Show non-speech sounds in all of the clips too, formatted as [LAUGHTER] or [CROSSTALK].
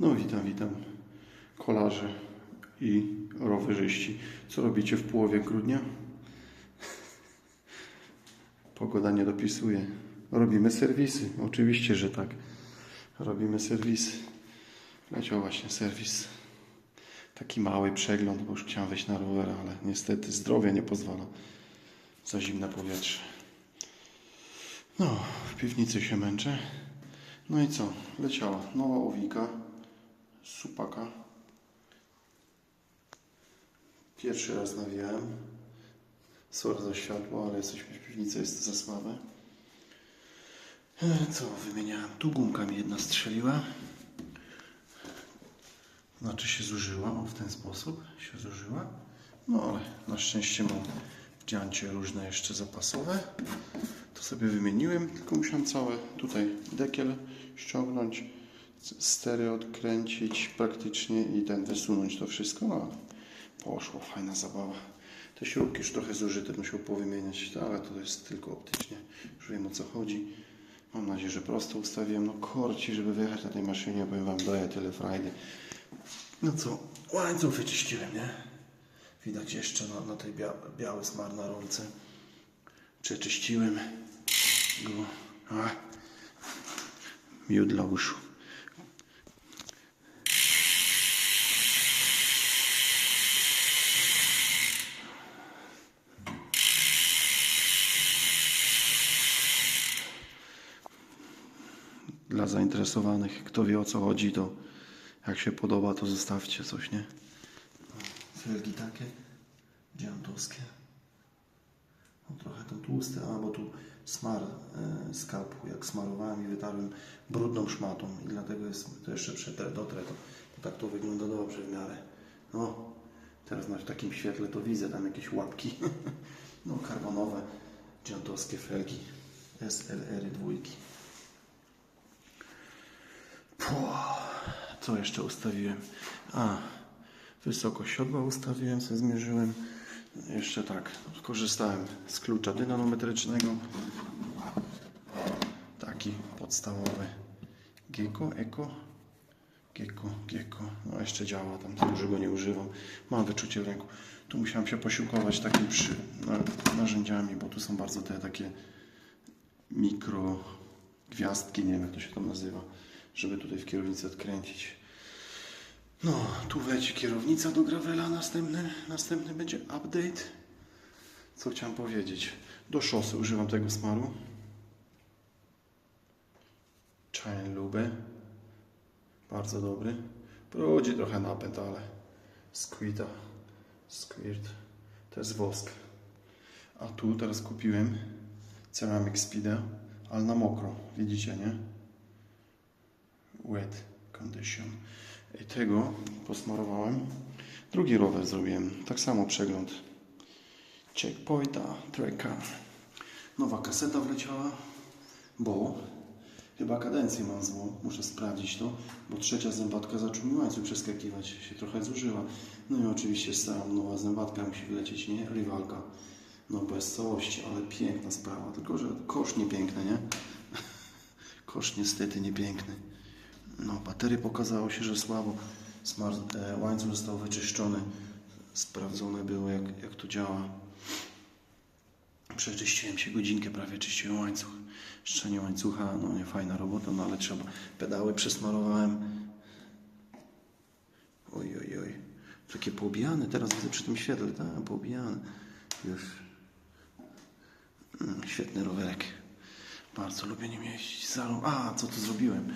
No witam, witam kolarze i rowerzyści. Co robicie w połowie grudnia? Pogoda nie dopisuje. Robimy serwisy. Oczywiście, że tak. Robimy serwisy. Leciał właśnie serwis. Taki mały przegląd, bo już chciałem wejść na rower, ale niestety zdrowie nie pozwala. Za zimne powietrze. No, w piwnicy się męczę. No i co? Leciała nowa owika supaka. Pierwszy raz nawijałem. Sorry za światło, ale jesteśmy w piwnicy, jest za słabe. E, Co wymieniałem? Tu gumka mi jedna strzeliła. Znaczy się zużyła, o w ten sposób się zużyła. No ale na szczęście mam w dziancie różne jeszcze zapasowe. To sobie wymieniłem, tylko musiałem całe tutaj dekiel ściągnąć, stery odkręcić praktycznie i ten wysunąć to wszystko. No poszło, fajna zabawa. Te śrubki już trochę zużyte, musiał powymieniać, ale to jest tylko optycznie. Już wiem o co chodzi. Mam nadzieję, że prosto ustawiłem. No korci, żeby wyjechać na tej maszynie, powiem Wam, daje tyle frajdy. No co, łańcuch wyczyściłem, nie? Widać jeszcze na, na tej bia biały smar na. Przeczyściłem go. A. Miód dla uszu. Dla zainteresowanych, kto wie o co chodzi, to jak się podoba, to zostawcie coś, nie? Felgi takie, dziantowskie. No, trochę to tłuste, a bo tu smar e, z kapu, jak smarowałem i wytarłem brudną szmatą i dlatego jest to jeszcze przetrę, dotrę to, to tak to wygląda dobrze w miarę. No, teraz na takim świetle to widzę tam jakieś łapki, [LAUGHS] no karbonowe, dziantowskie felgi, SLR dwójki. Co jeszcze ustawiłem? A, wysokość siodła ustawiłem, sobie zmierzyłem. Jeszcze tak, skorzystałem z klucza dynanometrycznego. Taki podstawowy. Gecko, Eko. Gecko, Gecko. No jeszcze działa, tam dużo go nie używam. Mam wyczucie w ręku. Tu musiałem się posiłkować takimi przy, na, narzędziami, bo tu są bardzo te takie mikro gwiazdki, nie wiem jak to się tam nazywa, żeby tutaj w kierownicy odkręcić. No, tu wleci kierownica do Gravela, następny, następny będzie update. Co chciałem powiedzieć? Do szosy używam tego smaru. Chain Lube. Bardzo dobry. Brudzi trochę napęd, ale Squirta. Squirt. To jest wosk. A tu teraz kupiłem Ceramic Speeda, ale na mokro. Widzicie, nie? Wet Condition. Tego posmarowałem. Drugi rower zrobiłem. Tak samo przegląd. Checkpointa, tracka. Nowa kaseta wleciała, bo chyba kadencję mam złą. Muszę sprawdzić to, bo trzecia zębatka zaczął mi łańcuch przeskakiwać. Się trochę zużyła. No i oczywiście stara nowa zębatka musi wlecieć, nie? Rywalka. No bez całości, ale piękna sprawa. Tylko, że kosz nie piękny, [LAUGHS] nie? Kosz niestety nie piękny. No, baterie pokazało się, że słabo. Smart, e, łańcuch został wyczyszczony. Sprawdzone było, jak, jak to działa. Przeczyściłem się godzinkę, prawie czyściłem łańcuch. Szczenie łańcucha, no nie fajna robota, no ale trzeba. Pedały przesmarowałem. Oj, oj, oj. Takie poobijane, teraz widzę przy tym świetle, tak, poobijane. Już. Mm, Świetny rowerek. Bardzo lubię nim jeździć. Zalą. A, co tu zrobiłem?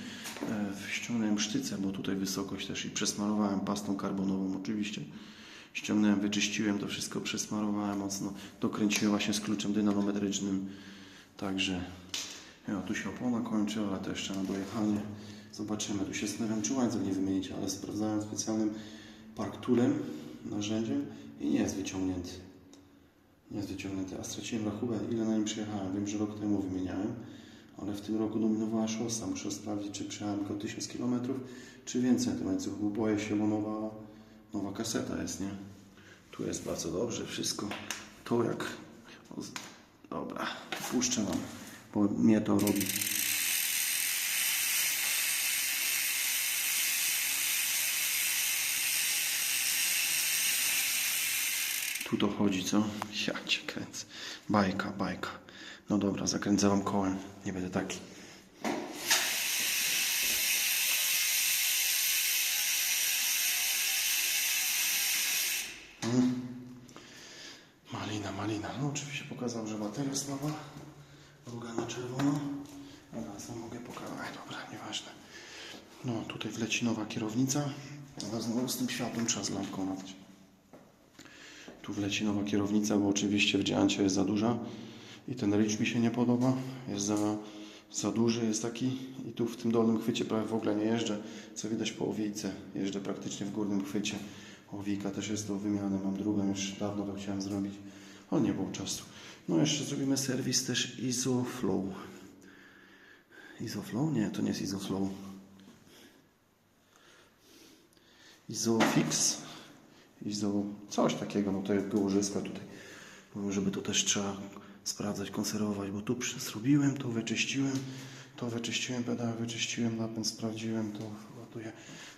E, ściągnąłem sztycę, bo tutaj wysokość też i przesmarowałem pastą karbonową oczywiście. Ściągnąłem, wyczyściłem to wszystko, przesmarowałem mocno. Dokręciłem właśnie z kluczem dynanometrycznym. Także ja, tu się opona kończy, ale to jeszcze na dojechanie. Zobaczymy. Tu się zastanawiam, czy łańcuch nie wymienić, ale sprawdzałem specjalnym parktulem, narzędziem i nie jest wyciągnięty. Jest wyciągnięty, a straciłem rachubę, ile na nim przyjechałem. Wiem, że rok temu wymieniałem, ale w tym roku dominowała szosa. Muszę sprawdzić, czy przejechałem tylko 1000 km, czy więcej na tym łańcuchu, bo boję się, bo nowa, nowa kaseta jest, nie? Tu jest bardzo dobrze wszystko. To jak... Dobra, puszczę Wam, bo mnie to robi. Tu to chodzi, co? Ja cię kręcę. Bajka, bajka. No dobra, zakręcę wam kołem. Nie będę taki. Mm. Malina, malina. No oczywiście pokazał, że bateria słaba. Druga na czerwono. A wam mogę pokazać. Dobra, nieważne. No tutaj wleci nowa kierownica. Znowu z tym światłem trzeba z lampką latać. Tu wleci nowa kierownica, bo oczywiście w Giancie jest za duża i ten rycz mi się nie podoba. Jest za, za duży, jest taki i tu w tym dolnym chwycie prawie w ogóle nie jeżdżę, co widać po owijce. Jeżdżę praktycznie w górnym chwycie. Owijka też jest do wymiany, mam drugą, już dawno to chciałem zrobić, ale nie było czasu. No jeszcze zrobimy serwis też Isoflow. Isoflow? Nie, to nie jest Isoflow. Isofix. Izo, coś takiego, no to jest łożyska tutaj. Żeby to też trzeba sprawdzać, konserwować, bo tu zrobiłem, to wyczyściłem, to wyczyściłem, pedał wyczyściłem, napęd sprawdziłem, to ładuję.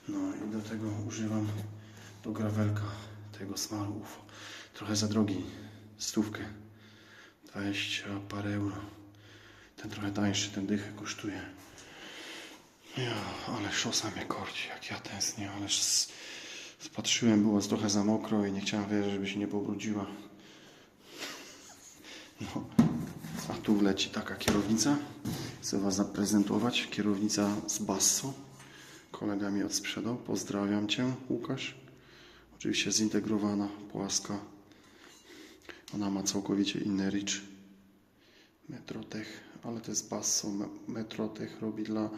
No i do tego używam do gravelka tego smalu UFO. Trochę za drogi, stówkę, 20 parę euro. Ten trochę tańszy, ten dychę kosztuje. Ja, ale szosa mnie korci, jak ja tęsknię, ależ s- spatrzyłem, było trochę za mokro i nie chciałem wierzyć, żeby się nie pobrudziła. No, a tu wleci taka kierownica. Chcę Was zaprezentować. Kierownica z Basso. Kolega mi odsprzedał. Pozdrawiam Cię, Łukasz. Oczywiście zintegrowana, płaska. Ona ma całkowicie inny rycz. Metrotech, ale to jest Basso. Me- Metrotech robi dla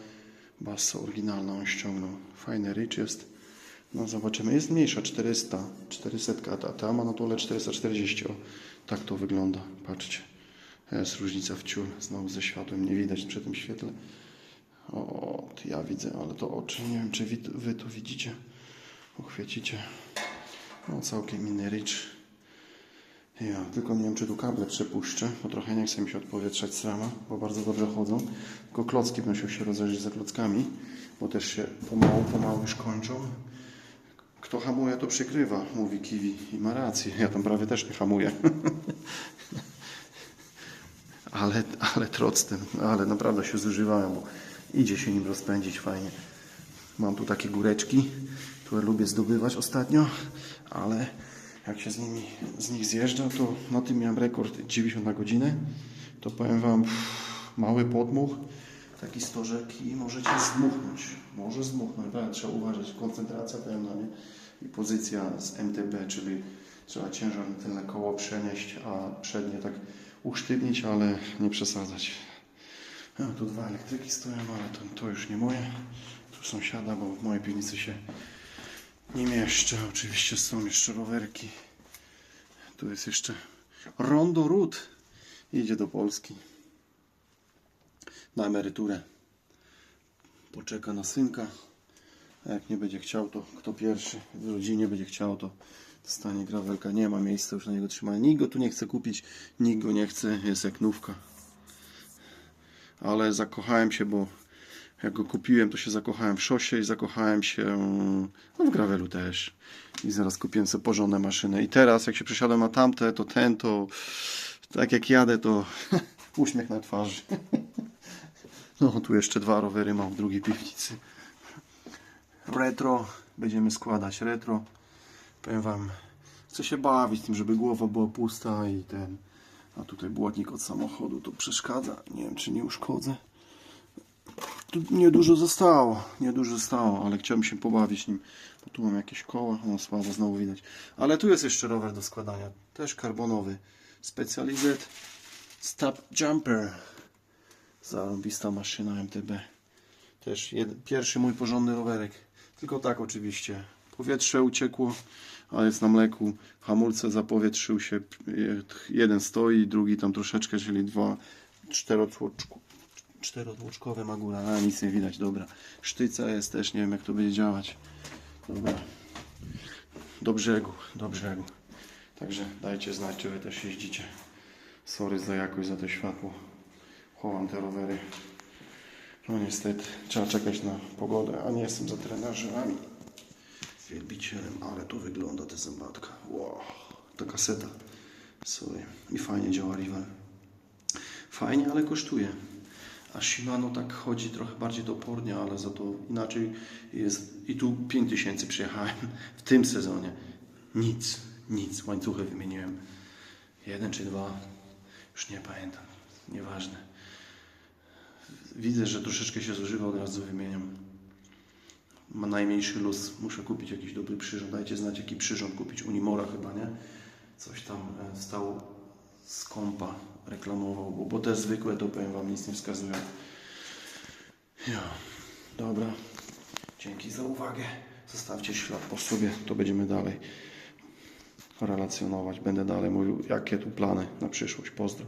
Basso oryginalną, on ściągnął. Fajny rycz jest. No zobaczymy, jest mniejsza, 400, 400, a ta, ma na dole 440. O, tak to wygląda, patrzcie. Jest różnica w ciul, znowu ze światłem, nie widać przy tym świetle. O, ja widzę, ale to oczy, nie wiem czy wy, to widzicie, uchwycicie. No całkiem inny rycz. Ja tylko nie wiem, czy tu kable przepuszczę, bo trochę nie chce mi się odpowietrzać z rama, bo bardzo dobrze chodzą. Tylko klocki bym się rozejrzeć za klockami, bo też się pomału, pomału już kończą. Kto hamuje, to przykrywa, mówi Kiwi i ma rację. Ja tam prawie też nie hamuję. [LAUGHS] ale, ale troctem, ale naprawdę się zużywałem, bo idzie się nim rozpędzić fajnie. Mam tu takie góreczki, które lubię zdobywać ostatnio, ale jak się z, nimi, z nich zjeżdża, to na tym miałem rekord 90 na godzinę. To powiem Wam, pff, mały podmuch, taki stożek i możecie zdmuchnąć. Może zdmuchnąć, tak, trzeba uważać. Koncentracja pełna, nie? I pozycja z MTB, czyli trzeba ciężar na tylne koło przenieść, a przednie tak usztywnić, ale nie przesadzać. No, tu dwa elektryki stoją, ale to, to już nie moje. Tu sąsiada, bo w mojej piwnicy się nie mieszczę. Oczywiście są jeszcze rowerki. Tu jest jeszcze Rondo Ród. Idzie do Polski. Na emeryturę. Poczeka na synka. A jak nie będzie chciał, to kto pierwszy w rodzinie będzie chciał, to dostanie gravelka. Nie ma miejsca już na niego trzymania. Nikt go tu nie chce kupić, nikt go nie chce. Jest jak nówka. Ale zakochałem się, bo jak go kupiłem, to się zakochałem w szosie i zakochałem się no, w gravelu też. I zaraz kupiłem sobie porządne maszyny. I teraz, jak się przesiadłem na tamte, to ten, to tak jak jadę, to [LAUGHS] uśmiech na twarzy. [LAUGHS] No, tu jeszcze dwa rowery mam w drugiej piwnicy. Retro, będziemy składać retro. Powiem Wam, chcę się bawić tym, żeby głowa była pusta i ten. A tutaj błotnik od samochodu to przeszkadza. Nie wiem, czy nie uszkodzę. Tu niedużo zostało, niedużo zostało, ale chciałbym się pobawić nim. Bo tu mam jakieś koła, o słabo znowu widać. Ale tu jest jeszcze rower do składania, też karbonowy. Specialized Stop Jumper. Zarąbista maszyna MTB. Też pierwszy mój porządny rowerek. Tylko tak oczywiście. Powietrze uciekło, ale jest na mleku. Hamulce zapowietrzył się. Jeden stoi, drugi tam troszeczkę, czyli dwa czterotłoczku czterotłoczkowe ma góra, a nic nie widać, dobra. Sztyca jest też, nie wiem jak to będzie działać. Dobra. Do brzegu, do brzegu. Także dajcie znać, czy wy też jeździcie. Sorry za jakość, za to światło. Chowam te rowery. No niestety, trzeba czekać na pogodę, a nie jestem za trenażerami. Wielbicielem, ale tu wygląda ta zębatka. Wow, To kaseta. Sorry. I fajnie działa Rival. Fajnie, ale kosztuje. A Shimano tak chodzi trochę bardziej topornie, ale za to inaczej jest. I tu 5000 przyjechałem w tym sezonie. Nic, nic. Łańcuchy wymieniłem. Jeden czy dwa. Już nie pamiętam. Nieważne. Widzę, że troszeczkę się zużywa, od razu wymieniam. Ma najmniejszy luz. Muszę kupić jakiś dobry przyrząd. Dajcie znać, jaki przyrząd kupić. Unimora chyba, nie? Coś tam e, stał z kompa reklamował, bo, bo te zwykłe to powiem Wam nic nie wskazują. Ja, dobra. Dzięki za uwagę. Zostawcie ślad po sobie, to będziemy dalej relacjonować. Będę dalej mówił, jakie tu plany na przyszłość. Pozdro.